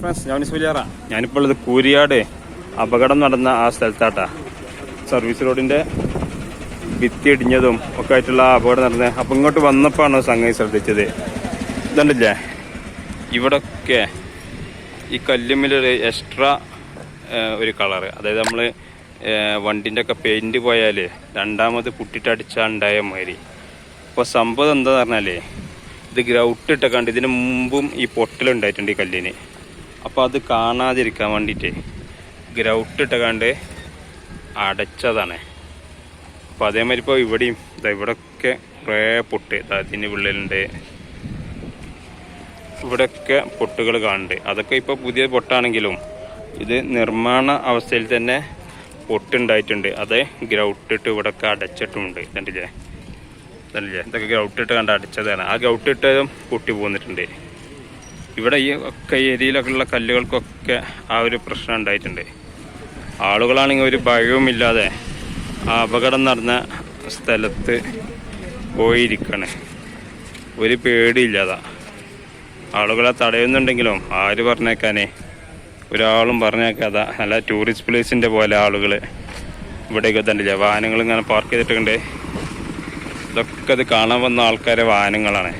Friends ഞാൻ ഞാനിപ്പോൾ ഉള്ളത് കൂരിയാട് അപകടം നടന്ന ആ സ്ഥലത്താട്ടാ. സർവീസ് റോഡിന്റെ ഭിത്തി ഇടിഞ്ഞതും ഒക്കെ ആയിട്ടുള്ള അപകടം നടന്നത് അപ്പം ഇങ്ങോട്ട് വന്നപ്പോഴാണ് സംഗതി ശ്രദ്ധിച്ചത്. ഇതുണ്ടല്ലേ? ഇവിടൊക്കെ ഈ കല്ലുമ്മിലൊരു എക്സ്ട്രാ ഒരു കളർ അതായത് നമ്മൾ വണ്ടിന്റെ ഒക്കെ പെയിന്റ് പോയാൽ രണ്ടാമത് പുട്ടിട്ടടിച്ചാൽ ഉണ്ടായ മാതിരി. അപ്പോൾ സംഭവം എന്താണെന്ന് പറഞ്ഞാൽ ഇത് ഗ്രൗട്ട് ഇട്ടക്കാണ്ട് ഇതിന് മുമ്പും ഈ പൊട്ടലുണ്ടായിട്ടുണ്ട് ഈ കല്ലിന്. അപ്പോൾ അത് കാണാതിരിക്കാൻ വേണ്ടിയിട്ട് ഗ്രൗട്ട് ഇട്ടക്കാണ്ട് അടച്ചതാണ്. അപ്പോൾ അതേമാതിരി ഇപ്പോൾ ഇവിടെയും ഇതാ ഇവിടെയൊക്കെ കുറേ പൊട്ട് ഇതാ ഇതിന്റെ ഉള്ളിലുണ്ട്. ഇവിടെയൊക്കെ പൊട്ടുകൾ കാണുന്നുണ്ട് അതൊക്കെ ഇപ്പോൾ പുതിയ പൊട്ടാണെങ്കിലും ഇത് നിർമ്മാണ അവസ്ഥയിൽ തന്നെ പൊട്ടുണ്ടായിട്ടുണ്ട്. അത് ഗ്രൗട്ടിട്ട് ഇവിടെയൊക്കെ അടച്ചിട്ടുമുണ്ട് കണ്ടില്ലേ? കണ്ടില്ലേ? ഇതൊക്കെ ഗ്രൗട്ടിട്ട് കണ്ട് അടച്ചതാണ്. ആ ഗ്രൗട്ടിട്ടതും പൊട്ടി പോന്നിട്ടുണ്ട്. ഇവിടെ ഈ ഒക്കെ ഏരിയയിലൊക്കെ ഉള്ള കല്ലുകൾക്കൊക്കെ ആ ഒരു പ്രശ്നം ഉണ്ടായിട്ടുണ്ട്. ആളുകളാണെങ്കിൽ ഒരു ഭയവുമില്ലാതെ ആ അപകടം നടന്ന സ്ഥലത്ത് പോയിരിക്കണേ. ഒരു പേടിയില്ലാതാ. ആളുകളെ തടയുന്നുണ്ടെങ്കിലും ആര് പറഞ്ഞേക്കാനേ? ഒരാളും പറഞ്ഞേക്കാതെ നല്ല ടൂറിസ്റ്റ് പ്ലേസിന്റെ പോലെ ആളുകൾ ഇവിടെയൊക്കെ തന്നില്ല വാഹനങ്ങൾ ഇങ്ങനെ പാർക്ക് ചെയ്തിട്ടുണ്ട് ഇതൊക്കെ ഇത് കാണാൻ വന്ന ആൾക്കാരെ വാഹനങ്ങളാണ്.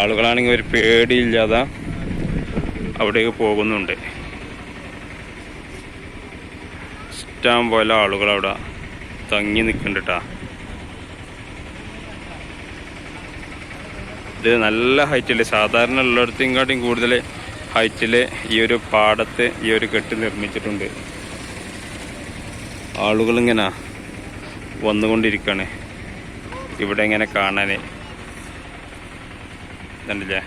ആളുകളാണെങ്കിൽ ഒരു പേടിയില്ലാതെ അവിടേക്ക് പോകുന്നുണ്ട്. ഇഷ്ടം പോലെ ആളുകൾ അവിടെ തങ്ങി നിൽക്കുന്നുണ്ട് ഇത് നല്ല ഹൈറ്റിൽ സാധാരണ ഉള്ളിടത്തേക്കാട്ടും കൂടുതൽ ഹൈറ്റിൽ ഈ ഒരു പാടത്ത് ഈ ഒരു കെട്ട് നിർമ്മിച്ചിട്ടുണ്ട്. ആളുകളിങ്ങനെ വന്നുകൊണ്ടിരിക്കുകയാണ് ഇവിടെ ഇങ്ങനെ കാണാൻ കണ്ടില്ലേ